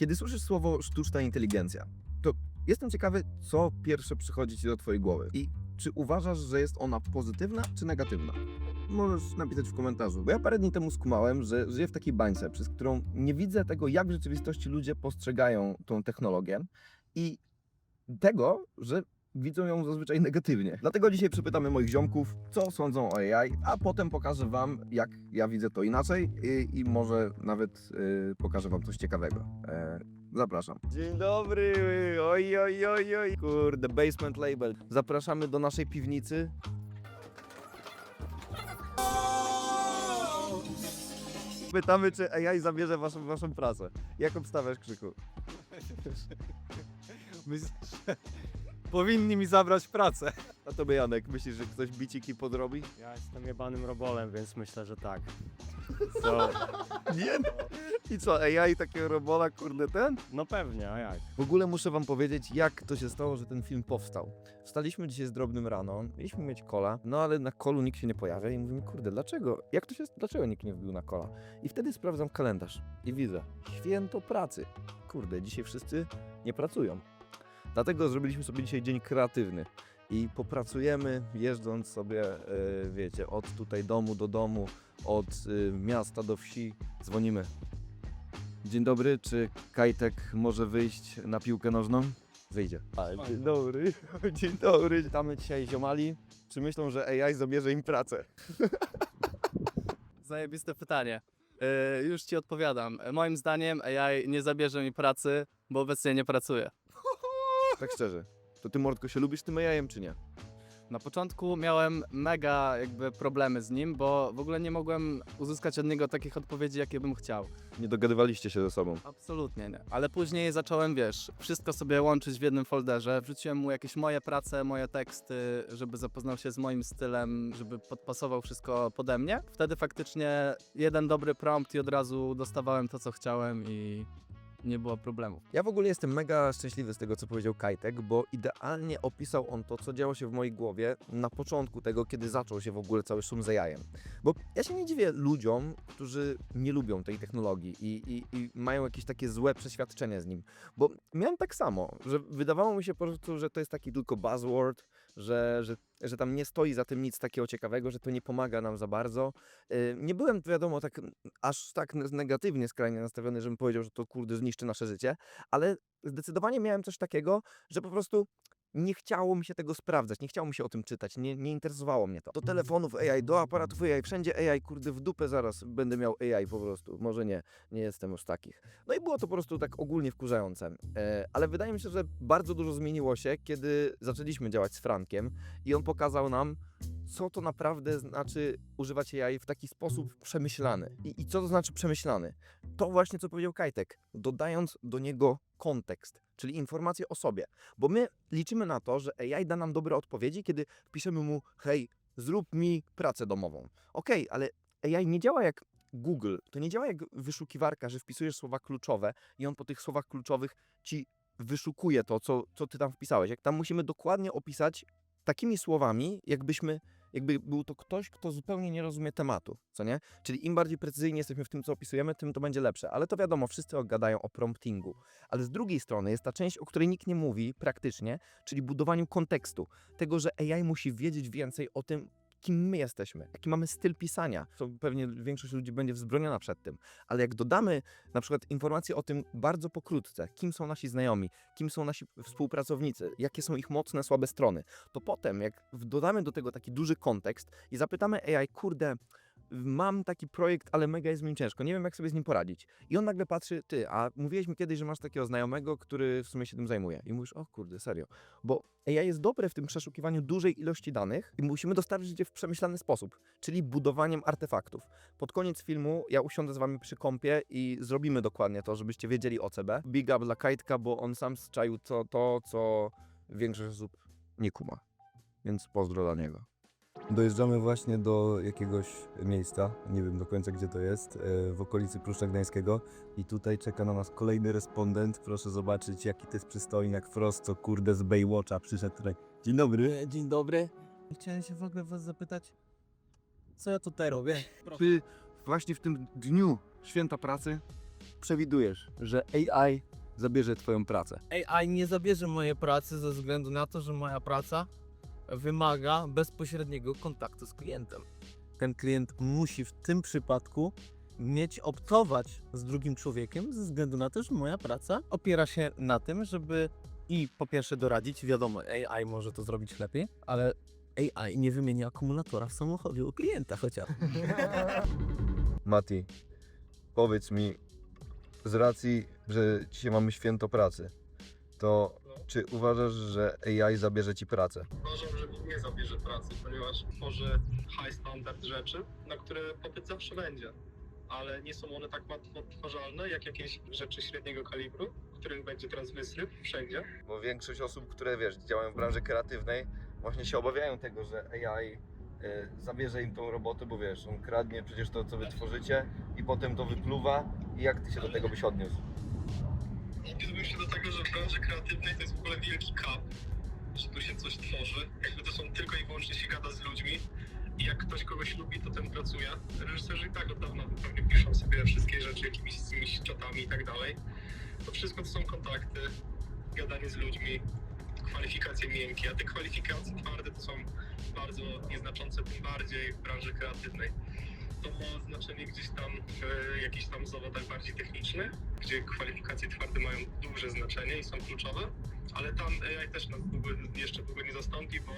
Kiedy słyszysz słowo sztuczna inteligencja, to jestem ciekawy, co pierwsze przychodzi ci do twojej głowy i czy uważasz, że jest ona pozytywna czy negatywna? Możesz napisać w komentarzu, bo ja parę dni temu skumałem, że żyję w takiej bańce, przez którą nie widzę tego, jak w rzeczywistości ludzie postrzegają tą technologię i tego, że widzą ją zazwyczaj negatywnie. Dlatego dzisiaj przepytamy moich ziomków, co sądzą o AI, a potem pokażę wam, jak ja widzę to inaczej i, i może nawet y, pokażę wam coś ciekawego. E, zapraszam. Dzień dobry, oj, oj, oj, oj, kurde, Basement Label. Zapraszamy do naszej piwnicy. Pytamy, czy AI zabierze waszą, waszą pracę. Jak obstawiasz, Krzyku? Myślę, że powinni mi zabrać pracę. A tobie, Janek, myślisz, że ktoś biciki podrobi? Ja jestem jebanym robolem, więc myślę, że tak. So, Nie. I co, AI takiego robola, kurde, ten? no pewnie, a jak? W ogóle muszę wam powiedzieć, jak to się stało, że ten film powstał. Wstaliśmy dzisiaj z drobnym rano, mieliśmy mieć kola, no ale na kolu nikt się nie pojawia i mówimy, kurde, dlaczego? Jak to się, dlaczego nikt nie wbił na kola? I wtedy sprawdzam kalendarz i widzę, święto pracy. Kurde, dzisiaj wszyscy nie pracują. Dlatego zrobiliśmy sobie dzisiaj dzień kreatywny. I popracujemy jeżdżąc sobie, e, wiecie, od tutaj domu do domu, od e, miasta do wsi. Dzwonimy. Dzień dobry, czy Kajtek może wyjść na piłkę nożną? Wyjdzie. A, dzień dobry, dzień dobry. Witamy dzisiaj ziomali. Czy myślą, że AI zabierze im pracę? Zajebiste pytanie. Yy, już ci odpowiadam. Moim zdaniem AI nie zabierze mi pracy, bo obecnie nie pracuję. Tak szczerze. To ty, Mordko, się lubisz tym AI-em, czy nie? Na początku miałem mega jakby problemy z nim, bo w ogóle nie mogłem uzyskać od niego takich odpowiedzi, jakie bym chciał. Nie dogadywaliście się ze sobą. Absolutnie nie. Ale później zacząłem, wiesz, wszystko sobie łączyć w jednym folderze. Wrzuciłem mu jakieś moje prace, moje teksty, żeby zapoznał się z moim stylem, żeby podpasował wszystko pode mnie. Wtedy faktycznie jeden dobry prompt i od razu dostawałem to, co chciałem i nie było problemów. Ja w ogóle jestem mega szczęśliwy z tego, co powiedział Kajtek, bo idealnie opisał on to, co działo się w mojej głowie na początku tego, kiedy zaczął się w ogóle cały szum z AI-em. Bo ja się nie dziwię ludziom, którzy nie lubią tej technologii i, i, i mają jakieś takie złe przeświadczenie z nim. Bo miałem tak samo, że wydawało mi się po prostu, że to jest taki tylko buzzword, że, że, że tam nie stoi za tym nic takiego ciekawego, że to nie pomaga nam za bardzo. Yy, Nie byłem, wiadomo, tak aż tak ne- negatywnie skrajnie nastawiony, żebym powiedział, że to kurde zniszczy nasze życie, ale zdecydowanie miałem coś takiego, że po prostu nie chciało mi się tego sprawdzać, nie chciało mi się o tym czytać, nie, nie interesowało mnie to. Do telefonów AI, do aparatów AI, wszędzie AI, kurde w dupę zaraz będę miał AI po prostu. Może nie, nie jestem już takich. No i było to po prostu tak ogólnie wkurzające. E, ale wydaje mi się, że bardzo dużo zmieniło się, kiedy zaczęliśmy działać z Frankiem i on pokazał nam, co to naprawdę znaczy używać AI w taki sposób przemyślany. I, I co to znaczy przemyślany? To właśnie, co powiedział Kajtek, dodając do niego kontekst, czyli informacje o sobie. Bo my liczymy na to, że AI da nam dobre odpowiedzi, kiedy wpiszemy mu, hej, zrób mi pracę domową. Okej, ale AI nie działa jak Google, to nie działa jak wyszukiwarka, że wpisujesz słowa kluczowe i on po tych słowach kluczowych ci wyszukuje to, co, co ty tam wpisałeś. Jak tam musimy dokładnie opisać takimi słowami, jakbyśmy, jakby był to ktoś, kto zupełnie nie rozumie tematu, co nie? Czyli im bardziej precyzyjni jesteśmy w tym, co opisujemy, tym to będzie lepsze. Ale to wiadomo, wszyscy gadają o promptingu. Ale z drugiej strony jest ta część, o której nikt nie mówi praktycznie, czyli budowaniu kontekstu. Tego, że AI musi wiedzieć więcej o tym, kim my jesteśmy, jaki mamy styl pisania. To pewnie większość ludzi będzie wzbroniona przed tym. Ale jak dodamy na przykład informacje o tym bardzo pokrótce, kim są nasi znajomi, kim są nasi współpracownicy, jakie są ich mocne, słabe strony, to potem jak dodamy do tego taki duży kontekst i zapytamy AI, kurde, mam taki projekt, ale mega jest mi ciężko, nie wiem jak sobie z nim poradzić. I on nagle patrzy, ty, a mówiłeś mi kiedyś, że masz takiego znajomego, który w sumie się tym zajmuje. I mówisz, o kurde, serio. Bo AI jest dobre w tym przeszukiwaniu dużej ilości danych i musimy dostarczyć je w przemyślany sposób, czyli budowaniem artefaktów. Pod koniec filmu ja usiądę z wami przy kąpie i zrobimy dokładnie to, żebyście wiedzieli o CB. Big up dla Kajtka, bo on sam zczaił to, to co większość osób nie kuma. Więc pozdro dla niego. Dojeżdżamy właśnie do jakiegoś miejsca, nie wiem do końca gdzie to jest, e, w okolicy Pruszcza Gdańskiego i tutaj czeka na nas kolejny respondent. Proszę zobaczyć jaki to jest przystojniak Frost, co kurde z Baywatcha przyszedł tutaj. Dzień dobry. Dzień dobry. Chciałem się w ogóle was zapytać, co ja tutaj robię? Ty właśnie w tym dniu święta pracy przewidujesz, że AI zabierze twoją pracę? AI nie zabierze mojej pracy ze względu na to, że moja praca wymaga bezpośredniego kontaktu z klientem. Ten klient musi w tym przypadku mieć obcować z drugim człowiekiem ze względu na to, że moja praca opiera się na tym, żeby i po pierwsze doradzić, wiadomo, AI może to zrobić lepiej, ale AI nie wymieni akumulatora w samochodzie u klienta chociaż. Mati, powiedz mi, z racji, że dzisiaj mamy święto pracy, to czy uważasz, że AI zabierze ci pracę? Uważam, że nie zabierze pracy, ponieważ tworzy high standard rzeczy, na które popyt zawsze będzie. Ale nie są one tak łatwo odtwarzalne jak jakieś rzeczy średniego kalibru, których będzie teraz wysyp wszędzie. Bo większość osób, które wiesz, działają w branży kreatywnej, właśnie się obawiają tego, że AI y, zabierze im tą robotę, bo wiesz, on kradnie przecież to, co wy tworzycie i potem to wypluwa. I jak ty się do tego byś odniósł? Odniósłbym się do tego, że w branży kreatywnej to jest ogóle wielki kap, że tu się coś tworzy. Jakby to są tylko i wyłącznie się gada z ludźmi i jak ktoś kogoś lubi, to ten pracuje. Reżyserzy i tak od dawna pewnie piszą sobie wszystkie rzeczy jakimiś z czatami i tak dalej. To wszystko to są kontakty, gadanie z ludźmi, kwalifikacje miękkie, a te kwalifikacje twarde to są bardzo nieznaczące, tym bardziej w branży kreatywnej. To ma znaczenie gdzieś tam w jakichś tam zawodach bardziej technicznych, gdzie kwalifikacje twarde mają duże znaczenie i są kluczowe, ale tam AI też nas długo, jeszcze długo nie zastąpi, bo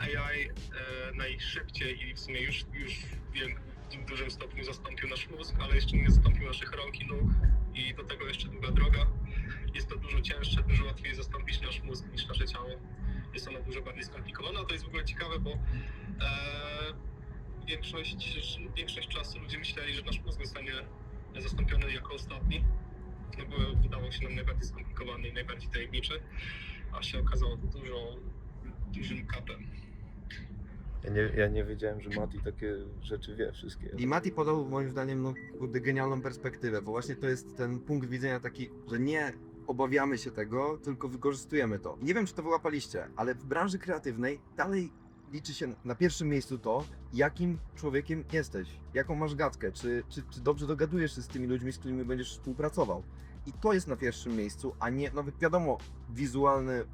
AI e, najszybciej i w sumie już, już wiem, w dużym stopniu zastąpił nasz mózg, ale jeszcze nie zastąpił naszych rąk i nóg i do tego jeszcze długa droga. Jest to dużo cięższe, dużo łatwiej zastąpić nasz mózg niż nasze ciało. Jest ono dużo bardziej skomplikowane, a to jest w ogóle ciekawe, bo e, większość, większość czasu ludzie myśleli, że nasz mózg zostanie zastąpiony jako ostatni, no bo wydawał się nam najbardziej skomplikowany i najbardziej tajemniczy, a się okazało dużo, dużym kapem. Ja nie, ja nie wiedziałem, że Mati takie rzeczy wie wszystkie. I Mati podał moim zdaniem no, kurde, genialną perspektywę, bo właśnie to jest ten punkt widzenia taki, że nie obawiamy się tego, tylko wykorzystujemy to. Nie wiem, czy to wyłapaliście, ale w branży kreatywnej dalej liczy się na pierwszym miejscu to, jakim człowiekiem jesteś, jaką masz gadkę, czy, czy, czy dobrze dogadujesz się z tymi ludźmi, z którymi będziesz współpracował. I to jest na pierwszym miejscu, a nie, no wiadomo, wizualny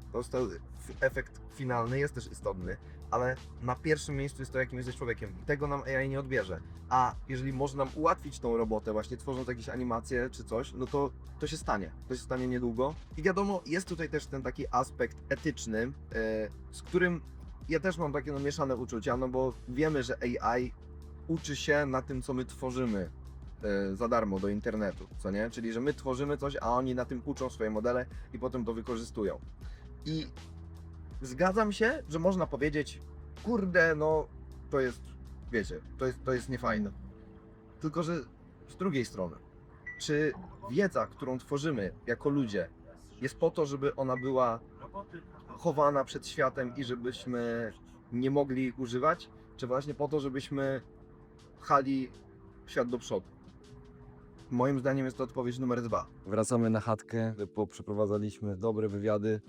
efekt finalny jest też istotny, ale na pierwszym miejscu jest to, jakim jesteś człowiekiem. Tego nam AI nie odbierze. A jeżeli może nam ułatwić tą robotę, właśnie tworząc jakieś animacje czy coś, no to to się stanie. To się stanie niedługo. I wiadomo, jest tutaj też ten taki aspekt etyczny, e, z którym ja też mam takie no, mieszane uczucia, no bo wiemy, że AI uczy się na tym, co my tworzymy e, za darmo do internetu, co nie? Czyli, że my tworzymy coś, a oni na tym uczą swoje modele i potem to wykorzystują. I zgadzam się, że można powiedzieć, kurde, no to jest, wiecie, to jest, to jest niefajne. Tylko, że z drugiej strony, czy wiedza, którą tworzymy jako ludzie, jest po to, żeby ona była chowana przed światem i żebyśmy nie mogli ich używać, czy właśnie po to, żebyśmy pchali świat do przodu? Moim zdaniem jest to odpowiedź numer dwa. Wracamy na chatkę, bo przeprowadzaliśmy dobre wywiady.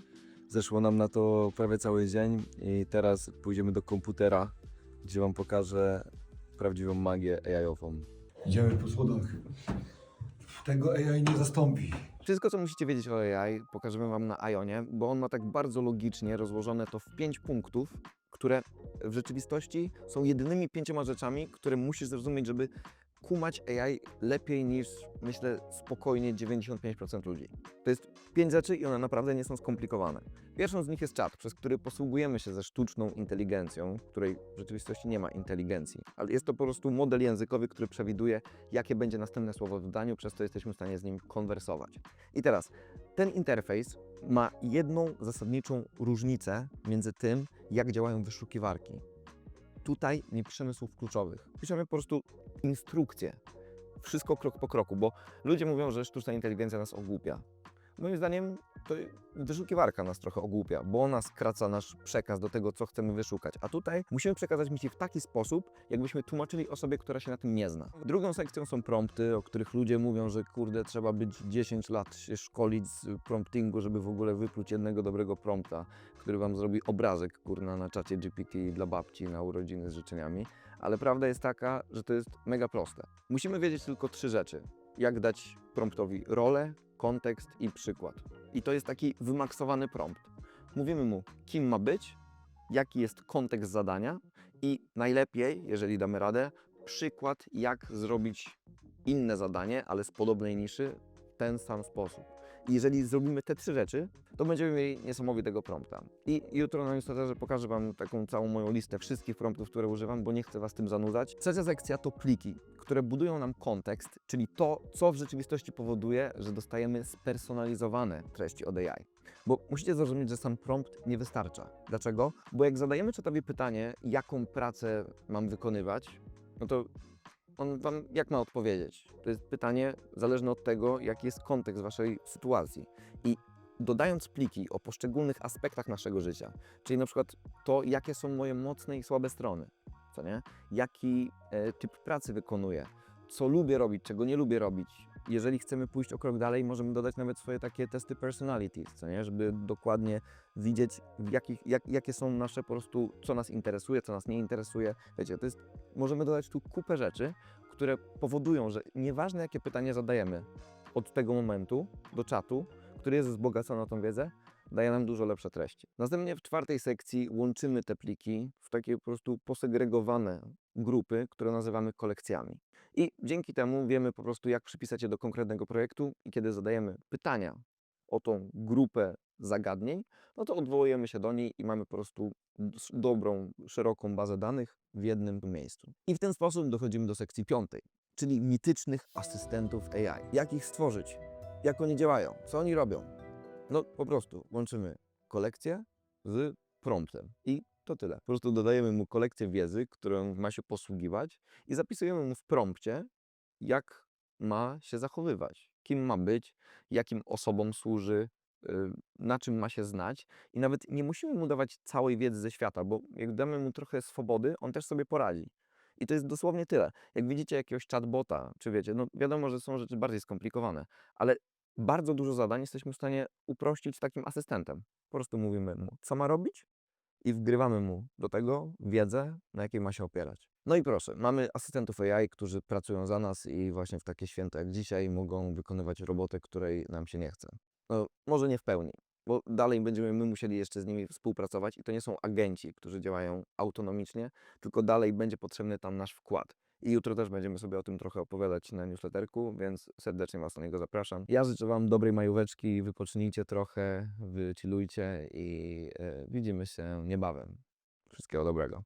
Zeszło nam na to prawie cały dzień i teraz pójdziemy do komputera, gdzie wam pokażę prawdziwą magię AI-ową. Idziemy po schodach. Tego AI nie zastąpi. Wszystko, co musicie wiedzieć o AI, pokażemy Wam na Ionie, bo on ma tak bardzo logicznie rozłożone to w pięć punktów, które w rzeczywistości są jedynymi pięcioma rzeczami, które musisz zrozumieć, żeby kumać AI lepiej niż, myślę, spokojnie 95% ludzi. To jest pięć rzeczy i one naprawdę nie są skomplikowane. Pierwszą z nich jest czat, przez który posługujemy się ze sztuczną inteligencją, której w rzeczywistości nie ma inteligencji, ale jest to po prostu model językowy, który przewiduje, jakie będzie następne słowo w zdaniu, przez to jesteśmy w stanie z nim konwersować. I teraz, ten interfejs ma jedną zasadniczą różnicę między tym, jak działają wyszukiwarki. Tutaj nie piszemy słów kluczowych. Piszemy po prostu instrukcje. Wszystko krok po kroku, bo ludzie mówią, że sztuczna inteligencja nas ogłupia. Moim zdaniem to wyszukiwarka nas trochę ogłupia, bo ona skraca nasz przekaz do tego, co chcemy wyszukać. A tutaj musimy przekazać misję w taki sposób, jakbyśmy tłumaczyli osobie, która się na tym nie zna. Drugą sekcją są prompty, o których ludzie mówią, że kurde, trzeba być 10 lat się szkolić z promptingu, żeby w ogóle wypluć jednego dobrego prompta, który wam zrobi obrazek, kurna, na czacie GPT dla babci na urodziny z życzeniami. Ale prawda jest taka, że to jest mega proste. Musimy wiedzieć tylko trzy rzeczy. Jak dać promptowi rolę, kontekst i przykład. I to jest taki wymaksowany prompt. Mówimy mu, kim ma być, jaki jest kontekst zadania i najlepiej, jeżeli damy radę, przykład, jak zrobić inne zadanie, ale z podobnej niszy w ten sam sposób. I jeżeli zrobimy te trzy rzeczy, to będziemy mieli niesamowitego prompta. I jutro na newsletterze pokażę Wam taką całą moją listę wszystkich promptów, które używam, bo nie chcę Was tym zanudzać. Trzecia sekcja to pliki, które budują nam kontekst, czyli to, co w rzeczywistości powoduje, że dostajemy spersonalizowane treści od AI. Bo musicie zrozumieć, że sam prompt nie wystarcza. Dlaczego? Bo jak zadajemy czatowi pytanie, jaką pracę mam wykonywać, no to on wam jak ma odpowiedzieć? To jest pytanie zależne od tego, jaki jest kontekst waszej sytuacji. I dodając pliki o poszczególnych aspektach naszego życia, czyli na przykład to, jakie są moje mocne i słabe strony, co nie? Jaki e, typ pracy wykonuję, co lubię robić, czego nie lubię robić. Jeżeli chcemy pójść o krok dalej, możemy dodać nawet swoje takie testy personalities, co nie? Żeby dokładnie widzieć, jak, jakie są nasze po prostu, co nas interesuje, co nas nie interesuje. Wiecie, to jest, możemy dodać tu kupę rzeczy, które powodują, że nieważne jakie pytanie zadajemy od tego momentu do czatu, który jest wzbogacony o tą wiedzę, daje nam dużo lepsze treści. Następnie w czwartej sekcji łączymy te pliki w takie po prostu posegregowane grupy, które nazywamy kolekcjami. I dzięki temu wiemy po prostu, jak przypisać je do konkretnego projektu i kiedy zadajemy pytania o tą grupę zagadnień, no to odwołujemy się do niej i mamy po prostu dobrą, szeroką bazę danych w jednym miejscu. I w ten sposób dochodzimy do sekcji piątej, czyli mitycznych asystentów AI. Jak ich stworzyć? Jak oni działają? Co oni robią? No po prostu łączymy kolekcję z promptem i to tyle. Po prostu dodajemy mu kolekcję wiedzy, którą ma się posługiwać i zapisujemy mu w prompcie, jak ma się zachowywać, kim ma być, jakim osobom służy, y, na czym ma się znać i nawet nie musimy mu dawać całej wiedzy ze świata, bo jak damy mu trochę swobody, on też sobie poradzi. I to jest dosłownie tyle. Jak widzicie jakiegoś chatbota, czy wiecie, no wiadomo, że są rzeczy bardziej skomplikowane, ale bardzo dużo zadań jesteśmy w stanie uprościć takim asystentem. Po prostu mówimy mu, co ma robić i wgrywamy mu do tego wiedzę, na jakiej ma się opierać. No i proszę, mamy asystentów AI, którzy pracują za nas i właśnie w takie święta jak dzisiaj mogą wykonywać robotę, której nam się nie chce. No, może nie w pełni, bo dalej będziemy my musieli jeszcze z nimi współpracować i to nie są agenci, którzy działają autonomicznie, tylko dalej będzie potrzebny tam nasz wkład. I jutro też będziemy sobie o tym trochę opowiadać na newsletterku, więc serdecznie Was na niego zapraszam. Ja życzę Wam dobrej majóweczki, wypocznijcie trochę, wychillujcie i e, widzimy się niebawem. Wszystkiego dobrego.